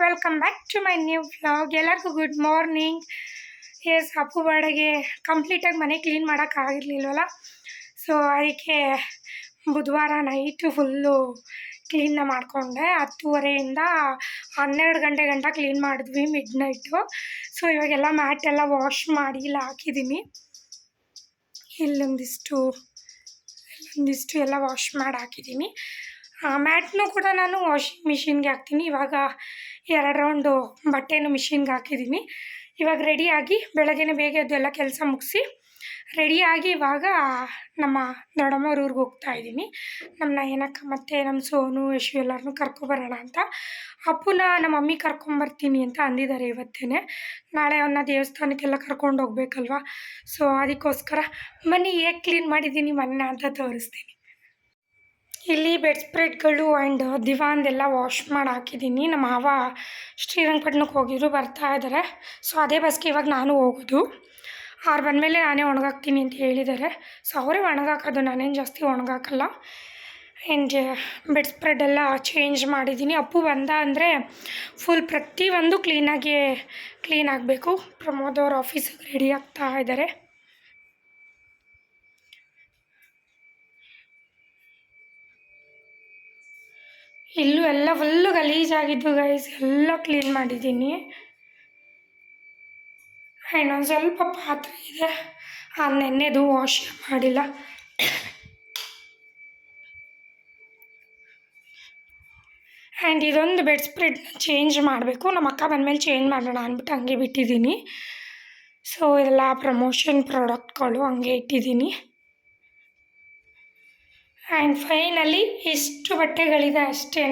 Welcome back to my new vlog ಎಲ್ಲರಿಗೂ good morning yes Appu ಬಾಡಿಗೆ ಕಂಪ್ಲೀಟಾಗಿ ಮನೆ ಕ್ಲೀನ್ ಮಾಡೋಕ್ಕಾಗಿರ್ಲಿಲ್ವಲ್ಲ ಸೊ ಅದಕ್ಕೆ ಬುಧವಾರ ನೈಟು ಫುಲ್ಲು ಕ್ಲೀನ್ನ ಮಾಡಿಕೊಂಡೆ. ಹತ್ತುವರೆಯಿಂದ ಹನ್ನೆರಡು ಗಂಟೆ ಗಂಟ ಕ್ಲೀನ್ ಮಾಡಿದ್ವಿ ಮಿಡ್ ನೈಟು ಸೊ ಇವಾಗೆಲ್ಲ ಮ್ಯಾಟೆಲ್ಲ ವಾಶ್ ಮಾಡಿ ಇಲ್ಲ ಹಾಕಿದ್ದೀನಿ ಇಲ್ಲೊಂದಿಷ್ಟು ಇಲ್ಲೊಂದಿಷ್ಟು ಎಲ್ಲ ವಾಶ್ ಮಾಡಿ ಹಾಕಿದ್ದೀನಿ ಮ್ಯಾಟ್ನು ಕೂಡ ನಾನು ವಾಷಿಂಗ್ ಮಿಷಿನ್ಗೆ ಹಾಕ್ತೀನಿ. ಇವಾಗ ಎರಡು ರೌಂಡು ಬಟ್ಟೆನೂ ಮಿಷಿನ್ಗೆ ಹಾಕಿದ್ದೀನಿ. ಇವಾಗ ರೆಡಿಯಾಗಿ ಬೆಳಗ್ಗೆನೇ ಬೇಗ ಅದೆಲ್ಲ ಕೆಲಸ ಮುಗಿಸಿ ರೆಡಿಯಾಗಿ ಇವಾಗ ನಮ್ಮ ದೊಡ್ಡಮ್ಮವ್ರ ಊರಿಗೆ ಹೋಗ್ತಾ ಇದ್ದೀನಿ. ನಮ್ಮ ನಯನಕ್ಕ ಮತ್ತು ನಮ್ಮ ಸೋನು, ಯಶು ಎಲ್ಲರನ್ನೂ ಕರ್ಕೊಬರೋಣ ಅಂತ. ಅಪ್ಪುನ ನಮ್ಮ ಮಮ್ಮಿ ಕರ್ಕೊಂಬರ್ತೀನಿ ಅಂತ ಅಂದಿದ್ದಾರೆ ಇವತ್ತೇ ನಾಳೆ ಅವನ್ನ ದೇವಸ್ಥಾನಕ್ಕೆಲ್ಲ ಕರ್ಕೊಂಡು ಹೋಗ್ಬೇಕಲ್ವ? ಸೊ ಅದಕ್ಕೋಸ್ಕರ ಮನೆ ಹೇಗೆ ಕ್ಲೀನ್ ಮಾಡಿದ್ದೀನಿ ಮನೆ ಅಂತ ತೋರಿಸ್ತೀನಿ. ಇಲ್ಲಿ ಬೆಡ್ ಸ್ಪ್ರೆಡ್ಗಳು ಆ್ಯಂಡ್ ದಿವಾನ್ದೆಲ್ಲ ವಾಶ್ ಮಾಡಿ ಹಾಕಿದ್ದೀನಿ. ನಮ್ಮ ಮಾವ ಶ್ರೀರಂಗಪಟ್ಟಣಕ್ಕೆ ಹೋಗಿದ್ರು, ಬರ್ತಾ ಇದ್ದಾರೆ. ಸೊ, ಅದೇ ಬಸ್ಗೆ ಇವಾಗ ನಾನು ಹೋಗೋದು. ಅವ್ರು ಬಂದಮೇಲೆ ನಾನೇ ಒಣಗಾಕ್ತೀನಿ ಅಂತ ಹೇಳಿದ್ದಾರೆ. ಸೊ, ಅವರೇ ಒಣಗಾಕೋದು, ನಾನೇನು ಜಾಸ್ತಿ ಒಣಗಾಕಲ್ಲ. ಆ್ಯಂಡ್ ಬೆಡ್ ಸ್ಪ್ರೆಡ್ ಎಲ್ಲ ಚೇಂಜ್ ಮಾಡಿದ್ದೀನಿ. ಅಪ್ಪು ಬಂದ ಅಂದರೆ ಫುಲ್ ಪ್ರತಿಯೊಂದು ಕ್ಲೀನಾಗಿ ಕ್ಲೀನ್ ಆಗಬೇಕು. ಪ್ರಮೋದ್ ಅವ್ರ ಆಫೀಸಿಗೆ ರೆಡಿ ಆಗ್ತಾ ಇದ್ದಾರೆ. ಇಲ್ಲೂ ಎಲ್ಲ ಫುಲ್ಲು ಗಲೀಜಾಗಿದ್ದು ಗೈಸ್ ಎಲ್ಲ ಕ್ಲೀನ್ ಮಾಡಿದ್ದೀನಿ. ಇನ್ನೊಂದು ಸ್ವಲ್ಪ ಪಾತ್ರೆ ಇದೆ. ಆ ನೆನ್ನೆದು ವಾಶ್ ಮಾಡಿಲ್ಲ. ಆ್ಯಂಡ್ ಇದೊಂದು ಬೆಡ್ ಸ್ಪ್ರೆಡ್ನ ಚೇಂಜ್ ಮಾಡಬೇಕು. ನಮ್ಮ ಅಕ್ಕ ಬಂದಮೇಲೆ ಚೇಂಜ್ ಮಾಡೋಣ ಅಂದ್ಬಿಟ್ಟು ಹಂಗೆ ಬಿಟ್ಟಿದ್ದೀನಿ. ಸೊ ಇದೆಲ್ಲ ಪ್ರಮೋಷನ್ ಪ್ರಾಡಕ್ಟ್ಗಳು ಹಂಗೆ ಇಟ್ಟಿದ್ದೀನಿ. ಆ್ಯಂಡ್ ಫೈನಲಿ ಇಷ್ಟು ಬಟ್ಟೆಗಳಿದೆ ಅಷ್ಟೇ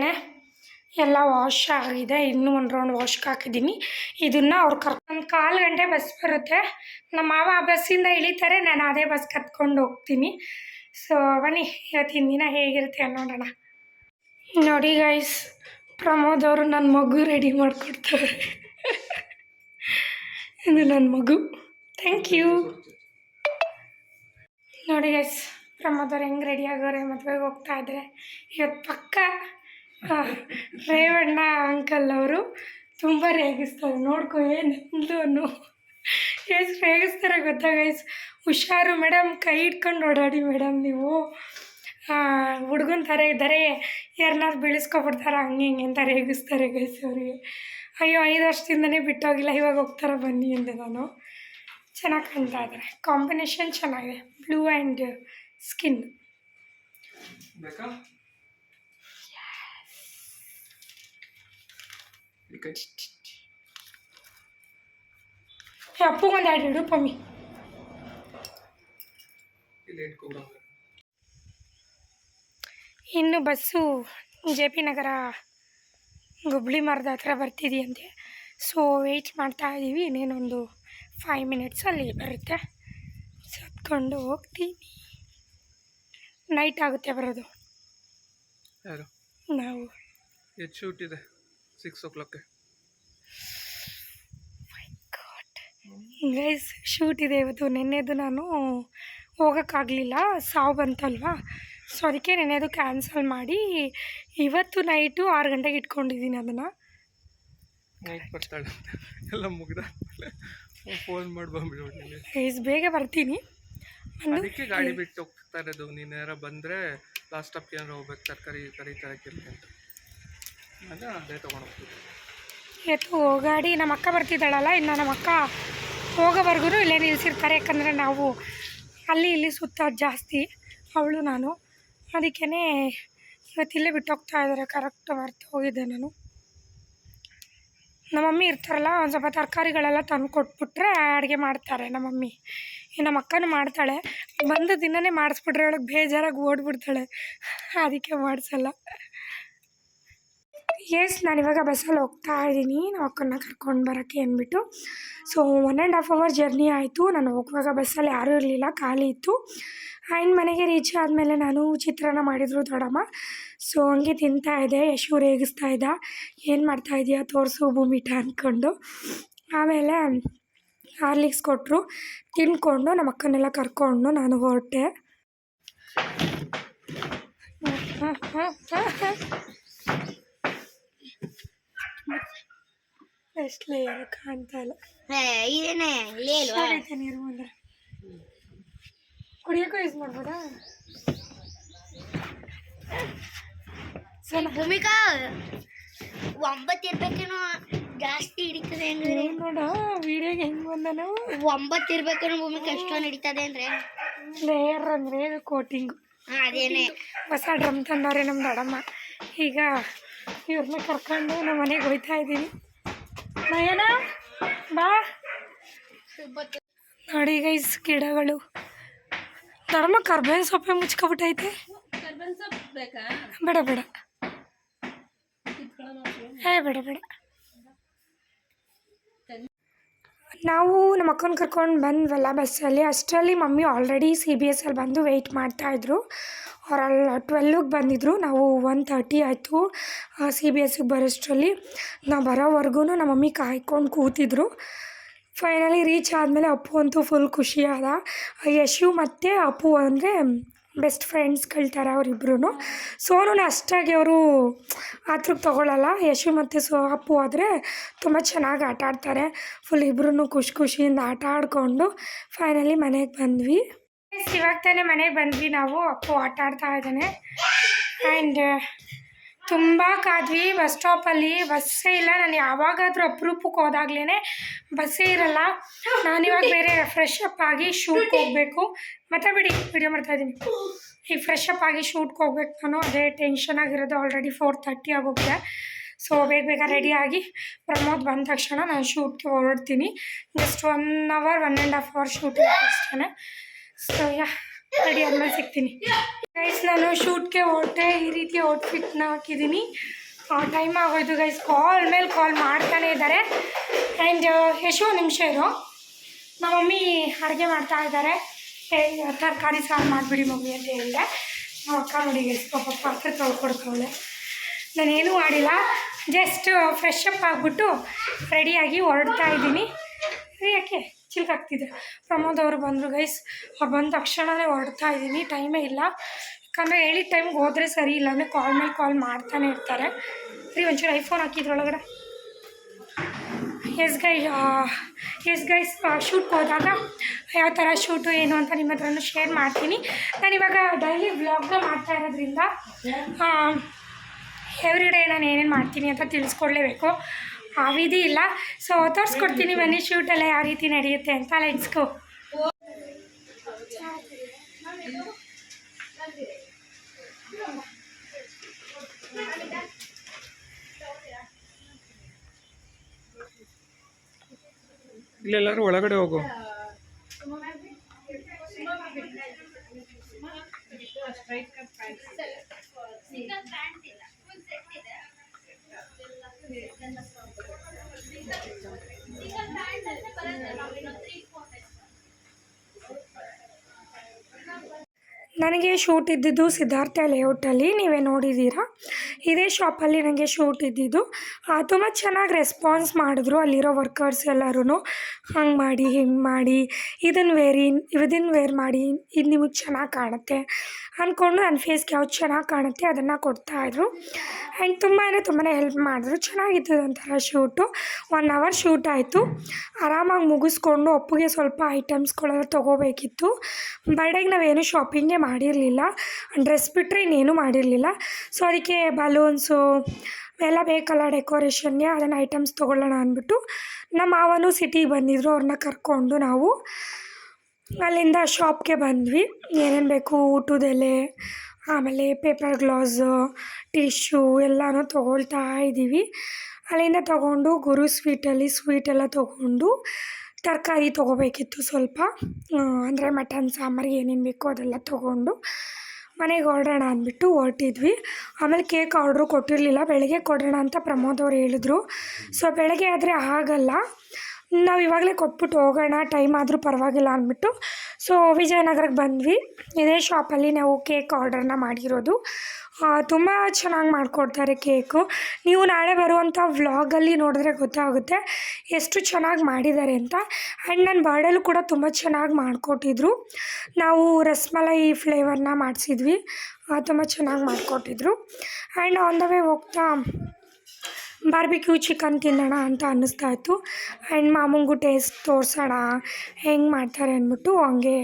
ಎಲ್ಲ ವಾಶ್ ಆಗಿದೆ. ಇನ್ನೂ ಒಂದು ರೌಂಡ್ ವಾಶ್ಗೆ ಹಾಕಿದ್ದೀನಿ. ಇದನ್ನು ಅವ್ರು ಕರ್ಕೊಂಡು ಕಾಲು ಗಂಟೆ ಬಸ್ ಬರುತ್ತೆ. ನಮ್ಮ ಮಾವ ಆ ಬಸ್ಸಿಂದ ಇಳಿತಾರೆ. ನಾನು ಅದೇ ಬಸ್ ಕತ್ಕೊಂಡು ಹೋಗ್ತೀನಿ. ಸೊ ಬನ್ನಿ, ಇವತ್ತಿನ ದಿನ ಹೇಗಿರುತ್ತೆ ನೋಡೋಣ ನೋಡಿ ಗೈಸ್ ಪ್ರಮೋದ್ ಅವರು ನನ್ನ ಮಗು ರೆಡಿ ಮಾಡಿಕೊಡ್ತಾರೆ. ಇದು ನನ್ನ ಮಗು. ಥ್ಯಾಂಕ್ ಯು ನೋಡಿ ಗೈಸ್ ಪ್ರಮೋದ್ ಅವ್ರು ಹೆಂಗೆ ರೆಡಿ ಆಗೋರೆ ಮದುವೆಗೆ ಹೋಗ್ತಾ ಇದ್ದಾರೆ ಇವತ್ತು ಪಕ್ಕ ರೇವಣ್ಣ, ಅಂಕಲ್ ಅವರು ತುಂಬ ರೇಗಿಸ್ತಾರೆ. ನೋಡ್ಕೊ, ಏನು ಎಷ್ಟು ರೇಗಿಸ್ತಾರೆ ಗೊತ್ತಾ ಹುಷಾರು ಮೇಡಮ್ ಕೈ ಹಿಡ್ಕೊಂಡು ಓಡಾಡಿ ಮೇಡಮ್ ನೀವು. ಹುಡುಗನ ಥರ ಇದ್ದಾರೆ ಯಾರನ್ನಾರು ಬೀಳಿಸ್ಕೊಬಿಡ್ತಾರೆ? ಹಂಗೆ ಹಿಂಗೆ ಅಂತ ರೇಗಿಸ್ತಾರೆ ಗೈಸ್ ಅವರಿಗೆ. ಅಯ್ಯೋ, ಐದು ವರ್ಷದಿಂದನೇ ಬಿಟ್ಟೋಗಿಲ್ಲ, ಇವಾಗ ಹೋಗ್ತಾರ ಬನ್ನಿ ಅಂದೆ ನಾನು. ಚೆನ್ನಾಗಿ ಕಾಣ್ತಾ ಇದ್ದಾರೆ ಕಾಂಬಿನೇಷನ್ ಚೆನ್ನಾಗಿದೆ. Blue and skin. ಬೇಕಾ? ಈ ಒಂದು ಎರಡು ಇಡು ಪಮ್ಮಿ. ಇನ್ನು ಬಸ್ಸು ಜೆ ಪಿ ನಗರ ಗುಬ್ಳಿ ಮರದ ಹತ್ರ ಬರ್ತಿದೆಯಂತೆ ಸೊ ವೆಯ್ಟ್ ಮಾಡ್ತಾ ಇದ್ದೀವಿ ಇನ್ನೇನೊಂದು ಫೈವ್ ಮಿನಿಟ್ಸಲ್ಲಿ ಬರುತ್ತೆ. ಸತ್ಕೊಂಡು ಹೋಗ್ತೀನಿ. ನೈಟ್ ಆಗುತ್ತೆ ಬರೋದು. ಯಾರು? ನಾವು. ಎಷ್ಟು ಶೂಟ್ ಇದೆ ಸಿಕ್ಸ್ ಓ ಕ್ಲಾಕ್ಗೆ ಗೈಸ್ ಶೂಟ್ ಇದೆ ಇವತ್ತು. ನೆನ್ನೆದು ನಾನು ಹೋಗೋಕ್ಕಾಗಲಿಲ್ಲ. ಸಾವು ಬಂತಲ್ವಾ? ಸೊ ಅದಕ್ಕೆ ನೆನ್ನೆದು ಕ್ಯಾನ್ಸಲ್ ಮಾಡಿ ಇವತ್ತು ನೈಟು ಆರು ಗಂಟೆಗೆ ಇಟ್ಕೊಂಡಿದ್ದೀನಿ ಅದನ್ನು. ನೈಟ್ ಬರ್ತಾಳೆ. ಎಲ್ಲ ಮುಗ್ದ ಫೋನ್ ಮಾಡಿ ಬಂದ್ಬಿಡು ಬೇಗ ಬರ್ತೀನಿ. ಅದಕ್ಕೆ ಗಾಡಿ ಬಿಟ್ಟು ಹೋಗ್ತಾ ಇರೋದು. ನೀನು ಬಂದ್ರೆ ಬಂದರೆ ಲಾಸ್ಟ್ ಸ್ಟಾಪ್ ಏನಾರು ಹೋಗ್ಬೇಕು ತರಕಾರಿ ಕರಿ ತರಕಿರ್ಲಿ ಅಂತ. ಅದೇ ಅದೇ ತೊಗೊಂಡು ಹೋಗ್ತೀನಿ ಇವತ್ತು ಗಾಡಿ ನಮ್ಮ ಅಕ್ಕ ಬರ್ತಿದ್ದಾಳಲ್ಲ ಇನ್ನು ನಮ್ಮ ಅಕ್ಕ ಹೋಗೋವರೆಗೂ ಇಲ್ಲೇ ನಿಲ್ಲಿಸಿರ್ತಾರೆ ಯಾಕಂದರೆ ನಾವು ಅಲ್ಲಿ ಇಲ್ಲಿ ಸುತ್ತ ಜಾಸ್ತಿ ಅವಳು ನಾನು. ಅದಕ್ಕೇ ಇವತ್ತಿಲ್ಲೇ ಬಿಟ್ಟು ಹೋಗ್ತಾ ಇದ್ದಾರೆ. ಕರೆಕ್ಟ್ ಬರ್ತಾ ಹೋಗಿದ್ದೆ ನಾನು. ನಮ್ಮ ಮಮ್ಮಿ ಇರ್ತಾರಲ್ಲ, ಒಂದು ಸ್ವಲ್ಪ ತರಕಾರಿಗಳೆಲ್ಲ ತಂದು ಕೊಟ್ಬಿಟ್ರೆ ಅಡುಗೆ ಮಾಡ್ತಾರೆ ನಮ್ಮ ಮಮ್ಮಿ ನಮ್ಮ ಅಕ್ಕನೂ ಮಾಡ್ತಾಳೆ. ಬಂದು ದಿನನೇ ಮಾಡಿಸ್ಬಿಟ್ರೆ ಅವಳಿಗೆ ಬೇಜಾರಾಗಿ ಓಡ್ಬಿಡ್ತಾಳೆ. ಅದಕ್ಕೆ ಮಾಡಿಸಲ್ಲ. ಎಸ್ ಇವಾಗ ಬಸ್ಸಲ್ಲಿ ಹೋಗ್ತಾ ಇದ್ದೀನಿ. ನಮ್ಮ ಅಕ್ಕನ ಕರ್ಕೊಂಡು ಬರೋಕ್ಕೆ ಅಂದ್ಬಿಟ್ಟು. So one and half hour journey ಆಯಿತು. ನಾನು ಹೋಗುವಾಗ ಬಸ್ಸಲ್ಲಿ ಯಾರೂ ಇರಲಿಲ್ಲ. ಖಾಲಿ ಇತ್ತು. ಆ್ಯಂಡ್ ಮನೆಗೆ ರೀಚ್ ಆದಮೇಲೆ ನಾನು ಚಿತ್ರಾನ್ನ ಮಾಡಿದ್ರು ದೊಡ್ಡಮ್ಮ. ಸೊ ಹಂಗೆ ತಿಂತಾ ಇದೆ ಯಶು ರೇಗಿಸ್ತಾ ಇದ್ದ. ಏನು ಮಾಡ್ತಾ ಇದೆಯಾ? ತೋರಿಸು ಭೂಮಿಟ ಅಂದ್ಕೊಂಡು ಆಮೇಲೆ ಹಾರ್ಲಿಕ್ಸ್ ಕೊಟ್ಟರು ತಿನ್ಕೊಂಡು ನಮ್ಮ ಅಕ್ಕನೆಲ್ಲ ಕರ್ಕೊಂಡು ನಾನು ಹೊರಟೆ. ಎಷ್ಟು ಲೇಯರ್ ಕಾಣ್ತಾ ಇಲ್ಲ. ಇದೇನೆ ಇಲ್ಲೇ ಇಲ್ವಾ ನೀರು ಮುಂದೆ. ಕುಡಿಯೋಕ್ಕೂ ಯೂಸ್ ಮಾಡ್ಬೋದಾ? ಸರಿ ಭೂಮಿಕಾ ಒಂಬತ್ತು ಇರ್ಬೇಕೇನೋ ಜಾಸ್ತಿ ಹಿಡಿತದೆ ಅಂದ್ರೆ ನೋಡ ವಿಡಿಯೋಗೆ ಹೆಂಗೆ ಬಂದನು ಒಂಬತ್ತು ಇರ್ಬೇಕೇನೋ ಭೂಮಿಕಾ ಎಷ್ಟೊಂದು ಹಿಡಿತದೆ ಅಂದ್ರೆ. ಲೇಯರ್ ಅಂದ್ರೆ ಇದು ಕೋಟಿಂಗು ಅದೇನೆ. ಹೊಸ ಡ್ರಮ್ ತಂದವ್ರೆ ನಮ್ಮ ದೊಡ್ಡಮ್ಮ ಈಗ ಇವ್ರನ್ನ ಕರ್ಕೊಂಡು ನಮ್ಮ ಮನೆಗೆ ಹೋಯ್ತಾ ಇದ್ದೀನಿ. ನಯನ ಬಾ. ನೋಡಿ ಗೈಸ್ ಗಿಡಗಳು. ದೊಡ್ಡಮ್ಮ ಕರ್ಬೇವಿನ ಸೊಪ್ಪೆ ಮುಚ್ಕೊಬಿಟ್ಟೈತೆ. ಬೇಡ ಬೇಡ. ಏ ಬೇಡ ಬೇಡ. ನಾವು ನಮ್ಮ ಅಕ್ಕನ ಕರ್ಕೊಂಡು ಬಂದ್ವಲ್ಲ ಬಸ್ಸಲ್ಲಿ, ಅಷ್ಟರಲ್ಲಿ ಮಮ್ಮಿ ಆಲ್ರೆಡಿ ಸಿ ಬಿ ಎಸ್ಸಲ್ಲಿ ಬಂದು ವೆಯ್ಟ್ ಮಾಡ್ತಾಯಿದ್ರು ಅವರಲ್ಲಿ ಟ್ವೆಲ್ಗೆ ಬಂದಿದ್ದರು ನಾವು ಒನ್ ತರ್ಟಿ ಆಯಿತು ಸಿ ಬಿ ಎಸ್ಸಿಗೆ ಬರೋಷ್ಟರಲ್ಲಿ. ನಾವು ಬರೋವರೆಗೂ ನಮ್ಮ ಮಮ್ಮಿ ಕಾಯ್ಕೊಂಡು ಕೂತಿದ್ರು. ಫೈನಲಿ ರೀಚ್ ಆದಮೇಲೆ ಅಪ್ಪು ಅಂತೂ ಫುಲ್ ಖುಷಿ ಆದ. ಯಶು ಮತ್ತು ಅಪ್ಪು ಅಂದರೆ ಬೆಸ್ಟ್ ಫ್ರೆಂಡ್ಸ್ಗಳ ಥರ ಅವರಿಬ್ರು ಸೋನು ಅಷ್ಟಾಗಿ ಅವರು ಹತ್ರಕ್ಕೆ ತೊಗೊಳಲ್ಲ. ಯಶು ಮತ್ತು ಸೊ, ಅಪ್ಪು ಆದರೆ ತುಂಬ ಚೆನ್ನಾಗಿ ಆಟ ಆಡ್ತಾರೆ. ಫುಲ್ ಇಬ್ರು ಖುಷಿ ಖುಷಿಯಿಂದ ಆಟ ಆಡಿಕೊಂಡು ಫೈನಲಿ ಮನೆಗೆ ಬಂದ್ವಿ. ಇವಾಗ ತಾನೇ ಮನೆಗೆ ಬಂದ್ವಿ ನಾವು. ಅಪ್ಪು ಆಟ ಆಡ್ತಾ ಇದ್ದಾನೆ. ಆ್ಯಂಡ್ ತುಂಬ ಕಾದ್ವಿ ಬಸ್ ಸ್ಟಾಪಲ್ಲಿ ಬಸ್ಸೇ ಇಲ್ಲ, ನಾನು ಯಾವಾಗಾದರೂ ಅಪರೂಪಕ್ಕೆ ಹೋದಾಗ್ಲೇ ಬಸ್ಸೇ ಇರಲ್ಲ. ನಾನಿವಾಗ ಬೇರೆ ಫ್ರೆಶ್ ಅಪ್ ಆಗಿ ಶೂಟ್ಗೆ ಹೋಗಬೇಕು. ಮತ್ತೆ ಬಿಡಿ ವಿಡಿಯೋ ಮಾಡ್ತಾಯಿದ್ದೀನಿ ಈಗ ಫ್ರೆಶ್ ಅಪ್ ಆಗಿ ಶೂಟ್ಗೆ ಹೋಗ್ಬೇಕು ನಾನು. ಅದೇ ಟೆನ್ಷನ್ ಆಗಿರೋದು. ಆಲ್ರೆಡಿ ಫೋರ್ ತರ್ಟಿ ಆಗೋಗಿದೆ. ಸೊ ಬೇಗ ಬೇಗ ರೆಡಿಯಾಗಿ ಪ್ರಮೋದ್ ಬಂದ ತಕ್ಷಣ ನಾನು ಶೂಟ್ಗೆ ಹೊರಡ್ತೀನಿ. Just one hour one and half hour shoot ಅಷ್ಟೇ ಸೊ ಯಾ ರೆಡಿ ಆದಮೇಲೆ ಸಿಗ್ತೀನಿ. ಗೈಸ್ ನಾನು ಶೂಟ್ಗೆ ಹೊರಟೆ, ಈ ರೀತಿ ಔಟ್ಫಿಟ್ನ ಹಾಕಿದ್ದೀನಿ. ಟೈಮ್ ಆಗೋಯ್ತು ಗೈಸ್ ಕಾಲ್ ಮೇಲೆ ಕಾಲ್ ಮಾಡ್ತಾನೆ ಇದ್ದಾರೆ. ಆ್ಯಂಡ್ ಎಷ್ಟೋ ನಿಮಿಷ ಇರೋ. ನಮ್ಮ ಮಮ್ಮಿ ಅಡುಗೆ ಮಾಡ್ತಾ ಇದ್ದಾರೆ. ತರಕಾರಿ ಸಾರು ಮಾಡಿಬಿಡಿ ಮಮ್ಮಿ ಅಂತ ಹೇಳಿದೆ. ನಮ್ಮ ಅಕ್ಕ ನೋಡಿ ಗೈಸ್ ಪಾಪ ಪಾತ್ರೆ ತೊಳ್ಕೊಡ್ಕೊಳ್ಳೆ ನಾನೇನು ಮಾಡಿಲ್ಲ. ಜಸ್ಟ್ ಫ್ರೆಶ್ ಅಪ್ ಆಗಿಬಿಟ್ಟು ರೆಡಿಯಾಗಿ ಹೊರಡ್ತಾ ಇದ್ದೀನಿ. ಯಾಕೆ? ಚಿಲ್ಕಾಗ್ತಿದೆ ಪ್ರಮೋದ್ ಅವರು ಬಂದರು ಗೈಸ್ ಅವ್ರು ಬಂದ ತಕ್ಷಣವೇ ಹೊರಡ್ತಾ ಇದ್ದೀನಿ. ಟೈಮೇ ಇಲ್ಲ. ಯಾಕಂದರೆ ಹೇಳಿದ ಟೈಮ್ಗೆ ಹೋದರೆ ಸರಿ ಇಲ್ಲ. ಅಂದರೆ ಕಾಲ್ ಮೇಲೆ ಕಾಲ್ ಮಾಡ್ತಾನೆ ಇರ್ತಾರೆ. ಸರಿ ಒಂಚೂರು ಐಫೋನ್ ಹಾಕಿದ್ರೊಳಗಡೆ. ಎಸ್ ಗೈ ಎಸ್ ಗೈಸ್ ಶೂಟ್ಗೆ ಹೋದಾಗ ಯಾವ ಥರ ಶೂಟು ಏನು ಅಂತ ನಿಮ್ಮ ಹತ್ರನೂ ಶೇರ್ ಮಾಡ್ತೀನಿ. ನಾನು ಇವಾಗ ಡೈಲಿ ವ್ಲಾಗ್ನ ಮಾಡ್ತಾ ಇರೋದ್ರಿಂದ ಎವ್ರಿ ಡೇ ನಾನು ಏನೇನು ಮಾಡ್ತೀನಿ ಅಂತ ತಿಳಿಸ್ಕೊಡ್ಲೇಬೇಕು. ಆ ವಿಧಿ ಇಲ್ಲ. ಸೊ ತೋರಿಸ್ಕೊಡ್ತೀನಿ ಬನ್ನಿ ಶೂಟೆಲ್ಲ ಯಾವ ರೀತಿ ನಡೆಯುತ್ತೆ ಅಂತ. ಲೆಟ್ಸ್ಗೋ ಇಲ್ಲೆಲ್ಲರೂ ಒಳಗಡೆ ಹೋಗು. Single brand, para sa ನನಗೆ ಶೂಟ್ ಇದ್ದಿದ್ದು ಸಿದ್ಧಾರ್ಥ ಲೇಔಟಲ್ಲಿ ನೀವೇ ನೋಡಿದ್ದೀರಾ? ಇದೇ ಶಾಪಲ್ಲಿ ನನಗೆ ಶೂಟ್ ಇದ್ದಿದ್ದು. ತುಂಬ ಚೆನ್ನಾಗಿ ರೆಸ್ಪಾನ್ಸ್ ಮಾಡಿದ್ರು ಅಲ್ಲಿರೋ ವರ್ಕರ್ಸ್ ಎಲ್ಲರೂ ಹಂಗೆ ಮಾಡಿ, ಹಿಂಗೆ ಮಾಡಿ ಇದನ್ನು ವೇರಿ ಇದನ್ನು ವೇರ್ ಮಾಡಿ, ಇದು ನಿಮಗೆ ಚೆನ್ನಾಗಿ ಕಾಣುತ್ತೆ ಅಂದ್ಕೊಂಡು ನನ್ನ ಫೇಸ್ಗೆ ಯಾವ್ದು ಚೆನ್ನಾಗಿ ಕಾಣುತ್ತೆ ಅದನ್ನು ಕೊಡ್ತಾಯಿದ್ರು ಆ್ಯಂಡ್ ತುಂಬಾ ಅಂದರೆ ತುಂಬಾ ಹೆಲ್ಪ್ ಮಾಡಿದ್ರು. ಚೆನ್ನಾಗಿತ್ತು ಒಂಥರ ಶೂಟು ಒನ್ ಅವರ್ ಶೂಟ್ ಆಯಿತು. ಆರಾಮಾಗಿ ಮುಗಿಸ್ಕೊಂಡು ಒಪ್ಪಿಗೆ ಸ್ವಲ್ಪ ಐಟಮ್ಸ್ಗಳೆಲ್ಲ ತೊಗೋಬೇಕಿತ್ತು. ಬರ್ಡೇಗೆ ನಾವೇನು ಶಾಪಿಂಗೇ ಮಾಡಿರಲಿಲ್ಲ. ಡ್ರೆಸ್ ಬಿಟ್ಟರೆ ಇನ್ನೇನು ಮಾಡಿರಲಿಲ್ಲ. ಸೊ ಅದಕ್ಕೆ ಬಲೂನ್ಸು ಎಲ್ಲ ಬೇಕಲ್ಲ ಡೆಕೋರೇಷನ್ಗೆ ಅದನ್ನು ಐಟಮ್ಸ್ ತೊಗೊಳ್ಳೋಣ ಅಂದ್ಬಿಟ್ಟು ನಮ್ಮ ಮಾವನು ಸಿಟಿಗೆ ಬಂದಿದ್ದರು ಅವ್ರನ್ನ ಕರ್ಕೊಂಡು ನಾವು ಅಲ್ಲಿಂದ ಶಾಪ್ಗೆ ಬಂದ್ವಿ. ಏನೇನು ಬೇಕು? ಊಟದೆಲೆ ಆಮೇಲೆ ಪೇಪರ್ ಗ್ಲೌಸ್ ಟಿಶ್ಯೂ ಎಲ್ಲನೂ ತೊಗೊಳ್ತಾ ಇದ್ದೀವಿ ಅಲ್ಲಿಂದ ತೊಗೊಂಡು, ಗುರು ಸ್ವೀಟಲ್ಲಿ ಸ್ವೀಟೆಲ್ಲ ತೊಗೊಂಡು ತರಕಾರಿ ತೊಗೋಬೇಕಿತ್ತು ಸ್ವಲ್ಪ. ಅಂದರೆ ಮಟನ್ ಸಾಂಬಾರು ಏನೇನು ಬೇಕೋ ಅದೆಲ್ಲ ತೊಗೊಂಡು ಮನೆಗೆ ಹೊರಡೋಣ ಅಂದ್ಬಿಟ್ಟು ಹೊರಟಿದ್ವಿ. ಆಮೇಲೆ ಕೇಕ್ ಆರ್ಡ್ರು ಕೊಟ್ಟಿರಲಿಲ್ಲ. ಬೆಳಗ್ಗೆ ಕೊಡೋಣ ಅಂತ ಪ್ರಮೋದ್ ಅವ್ರು ಹೇಳಿದ್ರು. ಸೊ ಬೆಳಗ್ಗೆ ಆದರೆ ಆಗಲ್ಲ. ನಾವು ಇವಾಗಲೇ ಕೊಟ್ಬಿಟ್ಟು ಹೋಗೋಣ ಟೈಮ್ ಆದರೂ ಪರವಾಗಿಲ್ಲ ಅಂದ್ಬಿಟ್ಟು. ಸೊ ವಿಜಯನಗರಕ್ಕೆ ಬಂದ್ವಿ. ಇದೇ ಶಾಪಲ್ಲಿ ನಾವು ಕೇಕ್ ಆರ್ಡರ್ನ ಮಾಡಿರೋದು. ತುಂಬ ಚೆನ್ನಾಗಿ ಮಾಡಿಕೊಡ್ತಾರೆ ಕೇಕು ನೀವು ನಾಳೆ ಬರುವಂಥ ವ್ಲಾಗಲ್ಲಿ ನೋಡಿದ್ರೆ ಗೊತ್ತಾಗುತ್ತೆ ಎಷ್ಟು ಚೆನ್ನಾಗಿ ಮಾಡಿದ್ದಾರೆ ಅಂತ. ಆ್ಯಂಡ್ ನನ್ನ ಬರ್ಡೇಲೂ ಕೂಡ ತುಂಬ ಚೆನ್ನಾಗಿ ಮಾಡಿಕೊಟ್ಟಿದ್ರು. ನಾವು ರಸ್ಮಲೈ ಫ್ಲೇವರ್ನ ಮಾಡಿಸಿದ್ವಿ. ತುಂಬ ಚೆನ್ನಾಗಿ ಮಾಡಿಕೊಟ್ಟಿದ್ರು. ಆ್ಯಂಡ್ ಆನ್ ದ ವೇ ಹೋಗ್ತಾ ಬಾರ್ಬಿಕ್ಯೂ ಚಿಕನ್ ತಿನ್ನೋಣ ಅಂತ ಅನ್ನಿಸ್ತಾ ಇತ್ತು. ಆ್ಯಂಡ್ ಮಾಮೂಂಗು ಟೇಸ್ಟ್ ತೋರಿಸೋಣ, ಹೆಂಗೆ ಮಾಡ್ತಾರೆ ಅಂದ್ಬಿಟ್ಟು ಹಂಗೆ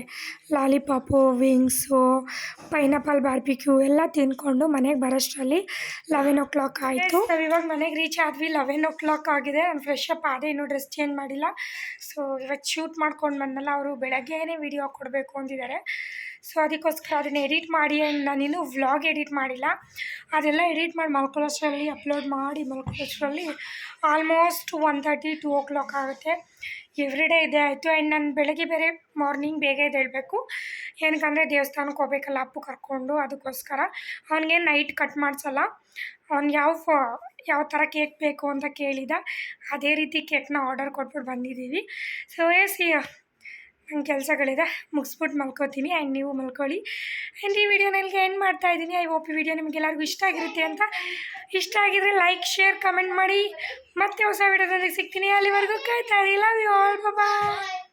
ಲಾಲಿಪಾಪು ವಿಂಗ್ಸು ಪೈನಾಪಲ್ ಬಾರ್ಬಿಕ್ಯೂ ಎಲ್ಲ ತಿಂದ್ಕೊಂಡು ಮನೆಗೆ ಬರೋಷ್ಟರಲ್ಲಿ ಲೆವೆನ್ ಓ ಕ್ಲಾಕ್ ಆಯಿತು ನಾವು ಇವಾಗ ಮನೆಗೆ ರೀಚ್ ಆದ್ವಿ ಲೆವೆನ್ ಓ ಕ್ಲಾಕ್ ಆಗಿದೆ. ನಾನು ಫ್ರೆಶ್ ಅಪ್ ಆದೆ ಇನ್ನೂ ಡ್ರೆಸ್ ಚೇಂಜ್ ಮಾಡಿಲ್ಲ. ಸೊ ಇವತ್ತು ಶೂಟ್ ಮಾಡ್ಕೊಂಡು ಬಂದಲ್ಲ ಅವರು ಬೆಳಗ್ಗೆನೇ ವಿಡಿಯೋ ಕೊಡಬೇಕು ಅಂತಿದ್ದಾರೆ. ಸೊ ಅದಕ್ಕೋಸ್ಕರ ಅದನ್ನ ಎಡಿಟ್ ಮಾಡಿ ನಾನಿನ್ನೂ ವ್ಲಾಗ್ ಎಡಿಟ್ ಮಾಡಿಲ್ಲ. ಅದೆಲ್ಲ ಎಡಿಟ್ ಮಾಡಿ ಮಲ್ಕೊಳ್ಳೋಷ್ಟರಲ್ಲಿ ಅಪ್ಲೋಡ್ ಮಾಡಿ ಮಲ್ಕೊಳ್ಳೋಷ್ಟರಲ್ಲಿ almost one thirty two o'clock ಆಗುತ್ತೆ. ಎವ್ರಿ ಡೇ ಇದೆ ಆಯಿತು. ಆ್ಯಂಡ್ ನಾನು ಬೆಳಗ್ಗೆ ಬೇರೆ ಮಾರ್ನಿಂಗ್ ಬೇಗ ಎದ್ದೇಳಬೇಕು ಏನಕ್ಕಂದರೆ ದೇವಸ್ಥಾನಕ್ಕೆ ಹೋಗ್ಬೇಕಲ್ಲ, ಅಪ್ಪು ಕರ್ಕೊಂಡು ಅದಕ್ಕೋಸ್ಕರ. ಅವನಿಗೆ ನೈಟ್ ಕಟ್ ಮಾಡಿಸಲ್ಲ. ಅವ್ನು ಯಾವ ಫ, ಯಾವ ಥರ ಕೇಕ್ ಬೇಕು ಅಂತ ಕೇಳಿದ. ಅದೇ ರೀತಿ ಕೇಕ್ನ ಆರ್ಡರ್ ಕೊಟ್ಬಿಟ್ಟು ಬಂದಿದ್ದೀವಿ. ಸೊ ಎಸಿ ನನ್ನ ಕೆಲಸಗಳಿದೆ ಮುಗಿಸ್ಬಿಟ್ಟು ಮಲ್ಕೋತೀನಿ. ಆ್ಯಂಡ್ ನೀವು ಮಲ್ಕೊಳ್ಳಿ. ಆ್ಯಂಡ್ ಈ ವಿಡಿಯೋ ಇಲ್ಲಿಗೆ ಎಂಡ್ ಮಾಡ್ತಾ ಇದ್ದೀನಿ. ಐ ಹೋಪ್ ಈ ವಿಡಿಯೋ ನಿಮಗೆಲ್ಲರಿಗೂ ಇಷ್ಟ ಆಗಿರುತ್ತೆ ಅಂತ. ಇಷ್ಟ ಆಗಿದ್ರೆ ಲೈಕ್ ಶೇರ್ ಕಮೆಂಟ್ ಮಾಡಿ. ಮತ್ತೆ ಹೊಸ ವಿಡಿಯೋದಲ್ಲಿ ಸಿಗ್ತೀನಿ. ಅಲ್ಲಿವರೆಗೂ ಕಾಯ್ತಾ ಇರಿ. Love you all bye